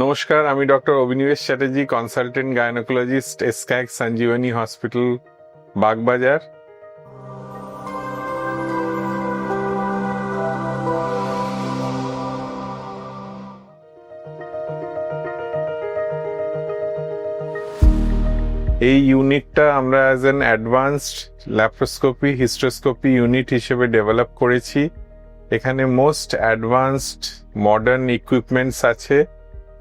নমস্কার, আমি doctor Abhinibesh Chatterjee consultant gynaecologist এসক্যাক Sanjibani hospital Bagbazar. এই ইউনিটটা আমরা as an advanced laparoscopy hysteroscopy unit হিসেবে ডেভেলপ করেছি। এখানে মোস্ট অ্যাডভান্সড মডার্ন ইকুইপমেন্টস আছে।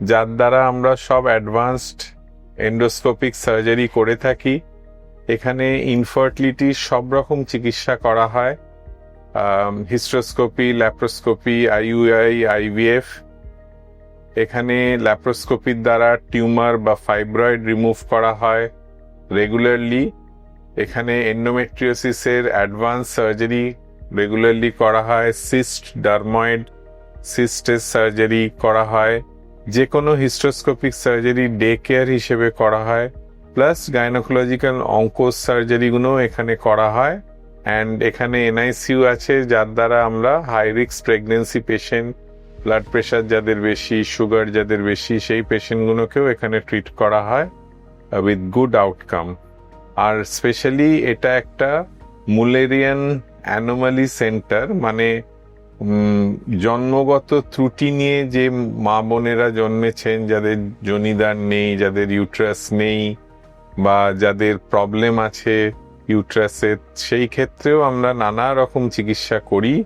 যার দ্বারা আমরা সব অ্যাডভান্সড এন্ডোস্কোপিক সার্জারি করে থাকি। এখানে ইনফার্টিলিটির সব রকম চিকিৎসা করা হয়। হিস্ট্রোস্কোপি ল্যাপ্রোস্কোপি আইইউআই আইভিএফ এখানে ল্যাপ্রোস্কোপির দ্বারা টিউমার বা ফাইব্রয়েড রিমুভ করা হয় রেগুলারলি এখানে এন্ডোমেট্রিওসিসের অ্যাডভান্স সার্জারি রেগুলারলি করা হয়। সিস্ট ডার্ময়েড সিস্টের সার্জারি করা হয়। যে কোনো হিস্ট্রোস্কোপিক সার্জারি ডে কেয়ার হিসেবে করা হয় প্লাস গাইনোকোলজিক্যাল অঙ্কোস সার্জারিগুলো এখানে করা হয় অ্যান্ড এখানে এনআইসিউ আছে, যার দ্বারা আমরা হাই রিক্স প্রেগনেন্সি পেশেন্ট ব্লাড প্রেশার যাদের বেশি সুগার যাদের বেশি, সেই পেশেন্টগুলোকেও এখানে ট্রিট করা হয় উইথ গুড আউটকাম আর স্পেশালি এটা একটা মুলেরিয়ান অ্যানোমালি সেন্টার মানে জন্মগত ত্রুটি নিয়ে যে মা বোনেরা জন্মেছেন, যাদের জনিদার নেই, যাদের ইউট্রাস নেই, বা যাদের প্রবলেম আছে ইউট্রাসের সেই ক্ষেত্রেও আমরা নানা রকম চিকিৎসা করি।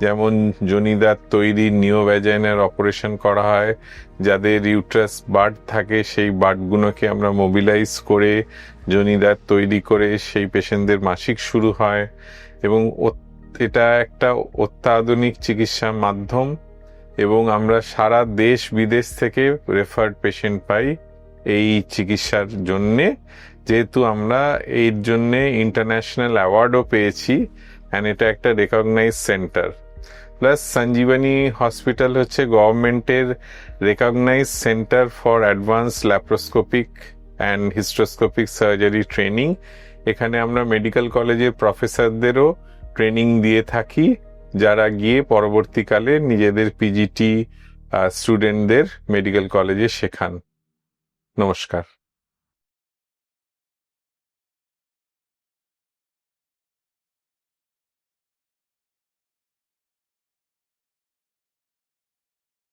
যেমন জনিদার তৈরি নিওভ্যাজাইনার অপারেশন করা হয়, যাদের ইউট্রাস বার্ড থাকে, সেই বার্ডগুলোকে আমরা মোবিলাইজ করে জনিদার তৈরি করে সেই পেশেন্টদের মাসিক শুরু হয়। এবং এটা একটা অত্যাধুনিক চিকিৎসার মাধ্যম এবং আমরা সারা দেশ বিদেশ থেকে রেফার্ড পেশেন্ট পাই এই চিকিৎসার জন্যে। যেহেতু আমরা এর জন্যে ইন্টারন্যাশনাল অ্যাওয়ার্ডও পেয়েছি অ্যান্ড এটা একটা recognise centre plus Sanjibani hospital হচ্ছে গভর্নমেন্টের recognise centre for advance laparoscopic and hysteroscopic surgery training এখানে আমরা মেডিকেল কলেজের প্রফেসরদেরও ট্রেনিং দিয়ে থাকি যারা গিয়ে পরবর্তীকালে নিজেদের পিজিটি স্টুডেন্টদের মেডিকেল কলেজে শেখান। নমস্কার।